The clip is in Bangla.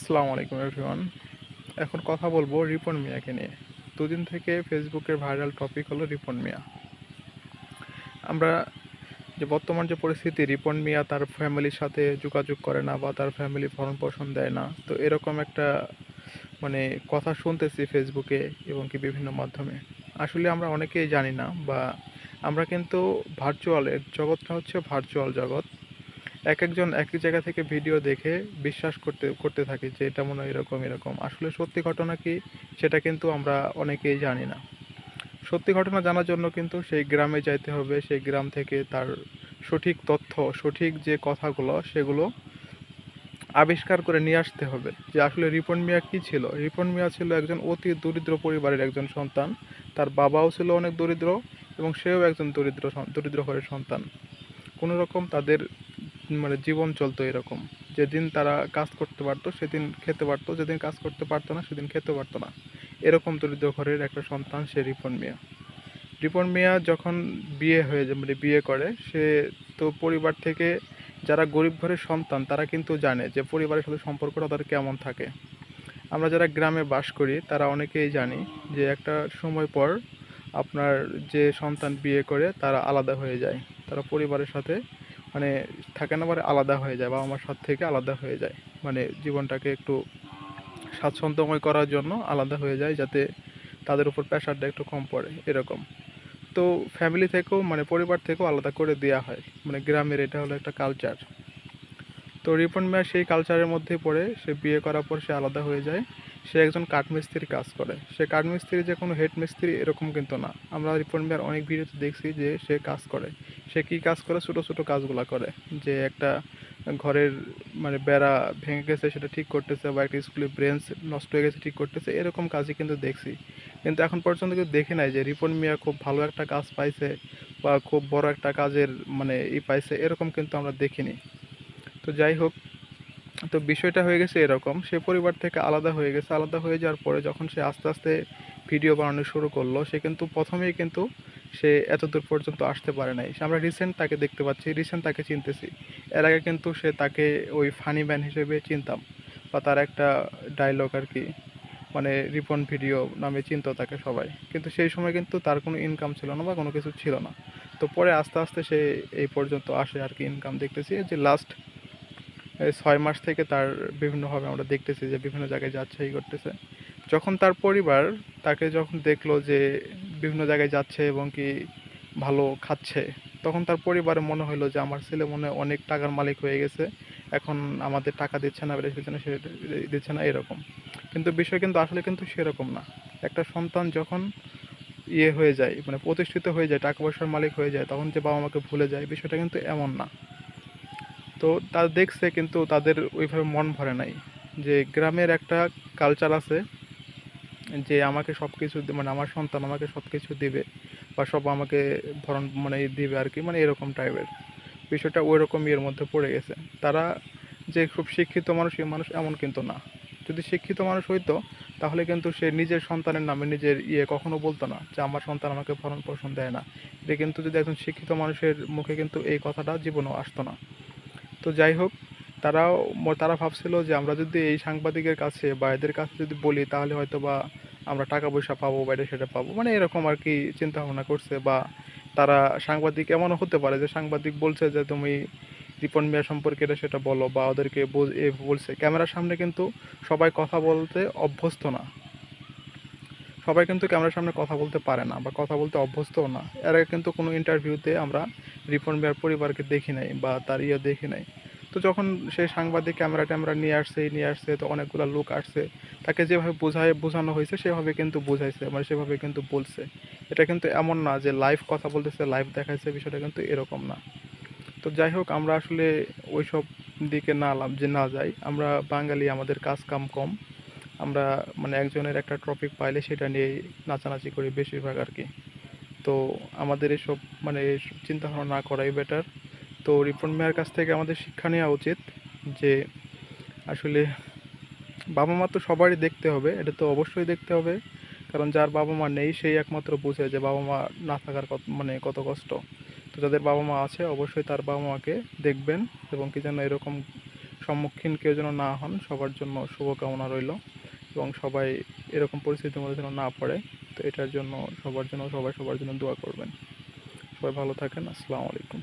আসসালামু আলাইকুম এভরিওয়ান এখন কথা বলব রিপন মিয়াকে নিয়ে। দুদিন থেকে ফেসবুকের ভাইরাল টপিক হলো রিপন মিয়া। আমরা যে বর্তমান যে পরিস্থিতি, রিপন মিয়া তার ফ্যামিলির সাথে যোগাযোগ করে না বা তার ফ্যামিলি ভরণ পোষণ দেয় না। তো এরকম একটা মানে কথা শুনতেছি ফেসবুকে এবং কি বিভিন্ন মাধ্যমে। আসলে আমরা অনেকেই জানি না বা আমরা কিন্তু ভার্চুয়ালের জগৎটা হচ্ছে ভার্চুয়াল জগৎ। এক একজন একই জায়গা থেকে ভিডিও দেখে বিশ্বাস করতে করতে থাকি যে এটা মনে হয় এরকম এরকম। আসলে সত্যি ঘটনা কি সেটা কিন্তু আমরা অনেকেই জানি না। সত্যি ঘটনা জানার জন্য কিন্তু সেই গ্রামে যাইতে হবে, সেই গ্রাম থেকে তার সঠিক তথ্য, সঠিক যে কথাগুলো সেগুলো আবিষ্কার করে নিয়ে আসতে হবে যে আসলে রিপন মিয়া কী ছিল। রিপন মিয়া ছিল একজন অতি দরিদ্র পরিবারের একজন সন্তান। তার বাবাও ছিল অনেক দরিদ্র এবং সেও একজন দরিদ্র দরিদ্র ঘরের সন্তান। কোনো রকম তাদের মানে জীবন চলতো এরকম। যেদিন তারা কাজ করতে পারতো, সেদিন খেতে পারতো, যেদিন কাজ করতে পারতো না, সেদিন খেতে পারতো না। এরকম দরিদ্র ঘরের একটা সন্তান সে রিপন মিয়া। রিপন মিয়া যখন বিয়ে হয়ে যায় মানে বিয়ে করে, সে তো পরিবার থেকে যারা গরিব ঘরের সন্তান, তারা কিন্তু জানে যে পরিবারের সাথে সম্পর্কটা তাদের কেমন থাকে। আমরা যারা গ্রামে বাস করি, তারা অনেকেই জানি যে একটা সময় পর আপনার যে সন্তান বিয়ে করে, তারা আলাদা হয়ে যায়। তারা পরিবারের সাথে মানে থাকে না মানে আলাদা হয়ে যায় বাবা আমার সাথ থেকে আলাদা হয়ে যায়। মানে জীবনটাকে একটু স্বাচ্ছন্দ্যময় করার জন্য আলাদা হয়ে যায় যাতে তাদের উপর প্রেশারটা একটু কম পড়ে, এরকম। তো ফ্যামিলি থেকেও মানে পরিবার থেকেও আলাদা করে দেওয়া হয়। মানে গ্রামের এটা হলো একটা কালচার তো রিপন মিয়া সেই কালচারের মধ্যে পড়ে, সে বিয়ে করার পর সে আলাদা হয়ে যায়। সে একজন কাঠমিস্ত্রির কাজ করে। সে কাঠমিস্ত্রি যে কোনো হেড মিস্ত্রি এরকম কিন্তু না। আমরা রিপন মিয়ার অনেক ভিডিওতে দেখছি যে সে কাজ করে। সে কি কাজ করে? ছোটো ছোটো কাজগুলো করে। যে একটা ঘরের মানে বেড়া ভেঙে গেছে, সেটা ঠিক করতেছে বা একটা স্কুলের ব্রেঞ্চ নষ্ট হয়ে গেছে, ঠিক করতেছে, এরকম কাজই কিন্তু দেখছি। কিন্তু এখন পর্যন্ত কিন্তু দেখে নাই যে রিপন মিয়া খুব ভালো একটা কাজ পাইছে বা খুব বড় একটা কাজের মানে ই পাইছে, এরকম কিন্তু আমরা দেখিনি। তো যাই হোক, তো বিষয়টা হয়ে গেছে এরকম। সে পরিবার থেকে আলাদা হয়ে গেছে। আলাদা হয়ে যাওয়ার পরে যখন সে আস্তে আস্তে ভিডিও বানানো শুরু করল, সে কিন্তু প্রথমেই কিন্তু সে এতদূর পর্যন্ত আসতে পারে নাই। সে আমরা রিসেন্ট তাকে দেখতে পাচ্ছি রিসেন্ট তাকে চিনতেছি। এর আগে কিন্তু সে তাকে ওই ফানি ম্যান হিসেবে চিনতাম বা তার একটা ডায়লগ আর কি মানে রিপন ভিডিও নামে চিনত তাকে সবাই। কিন্তু সেই সময় কিন্তু তার কোনো ইনকাম ছিল না বা কোনো কিছু ছিল না। তো পরে আস্তে আস্তে সে এই পর্যন্ত আসে আর কি ইনকাম দেখতেছি। যে লাস্ট ছয় মাস থেকে তার বিভিন্নভাবে আমরা দেখতেছি যে বিভিন্ন জায়গায় যাচ্ছে এই করতেছে। যখন তার পরিবার তাকে যখন দেখল যে বিভিন্ন জায়গায় যাচ্ছে এবং কি ভালো খাচ্ছে, তখন তার পরিবারে মনে হলো যে আমার ছেলে মনে অনেক টাকার মালিক হয়ে গেছে, এখন আমাদের টাকা দিচ্ছে না বেড়ে না সে দিচ্ছে না, এরকম। কিন্তু বিষয় কিন্তু আসলে কিন্তু সেরকম না। একটা সন্তান যখন ইয়ে হয়ে যায় মানে প্রতিষ্ঠিত হয়ে যায়, টাকা পয়সার মালিক হয়ে যায়, তখন যে বাবা মাকে ভুলে যায়, বিষয়টা কিন্তু এমন না। তো তারা দেখছে কিন্তু তাদের ওইভাবে মন ভরে নাই। যে গ্রামের একটা কালচার আছে, যে আমাকে সব কিছু মানে আমার সন্তান আমাকে সব কিছু দিবে বা সব আমাকে ভরণ মানে দিবে আর কি মানে এরকম টাইপের বিষয়টা ওই রকম ইয়ের মধ্যে পড়ে গেছে। তারা যে খুব শিক্ষিত মানুষ, এই মানুষ এমন কিন্তু না। যদি শিক্ষিত মানুষ হইতো, তাহলে কিন্তু সে নিজের সন্তানের নামে নিজের ইয়ে কখনো বলতো না, যে আমার সন্তান আমাকে ভরণ পোষণ দেয় না। এটা কিন্তু যদি একজন শিক্ষিত মানুষের মুখে কিন্তু এই কথাটা জীবনেও আসতো না। তো যাই হোক, তারাও তারা ভাবছিল যে আমরা যদি এই সাংবাদিকের কাছে বা এদের কাছে যদি বলি, তাহলে হয়তো বা আমরা টাকা পয়সা পাবো বা এটা সেটা পাবো। মানে এরকম আর কি চিন্তা ভাবনা করছে বা তারা সাংবাদিক, এমনও হতে পারে যে সাংবাদিক বলছে যে, তুমি রিপন মিয়া সম্পর্কে এটা সেটা বলো বা ওদেরকে বল- বলছে। ক্যামেরার সামনে কিন্তু সবাই কথা বলতে অভ্যস্ত না। সবাই কিন্তু ক্যামেরার সামনে কথা বলতে পারে না বা কথা বলতে অভ্যস্তও না। এর আগে কিন্তু কোনো ইন্টারভিউতে আমরা রিপন মিয়ার পরিবারকে দেখি নাই বা তার ইয়ে দেখি নাই। তো যখন সেই সাংবাদিক ক্যামেরা ট্যামেরা নিয়ে আসছে নিয়ে আসছে, তো অনেকগুলো লোক আসছে, তাকে যেভাবে বোঝায়, বোঝানো হয়েছে, সেভাবে কিন্তু বোঝাইছে মানে সেভাবে কিন্তু বলছে। এটা কিন্তু এমন না যে লাইভ কথা বলতেছে লাইভ দেখাইছে, বিষয়টা কিন্তু এরকম না। তো যাই হোক, আমরা আসলে ওইসব দিকে না লাভ যে না যাই, আমরা বাঙালি, আমাদের কাজ কাম। কম আমরা মানে একজনের একটা টপিক পাইলে সেটা নিয়েই নাচানাচি করি বেশিরভাগ আর কি। তো আমাদের এসব মানে চিন্তা ভাবনা না করাই বেটার তো রিপন মিয়ার কাছ থেকে আমাদের শিক্ষা নেওয়া উচিত যে, আসলে বাবা মা তো সবারই দেখতে হবে, এটা তো অবশ্যই দেখতে হবে। কারণ যার বাবা মা নেই, সেই একমাত্র বুঝে যে বাবা মা না থাকার কত মানে কত কষ্ট। তো যাদের বাবা মা আছে, অবশ্যই তার বাবা মাকে দেখবেন এবং কি যেন এরকম সম্মুখীন কেউ যেন না হন, সবার জন্য শুভকামনা রইল এবং সবাই এরকম পরিস্থিতির মধ্যে যেন না পড়ে। এটার জন্য সবার জন্য সবাই সবার জন্য দোয়া করবেন। সবাই ভালো থাকেন আসসালামু আলাইকুম।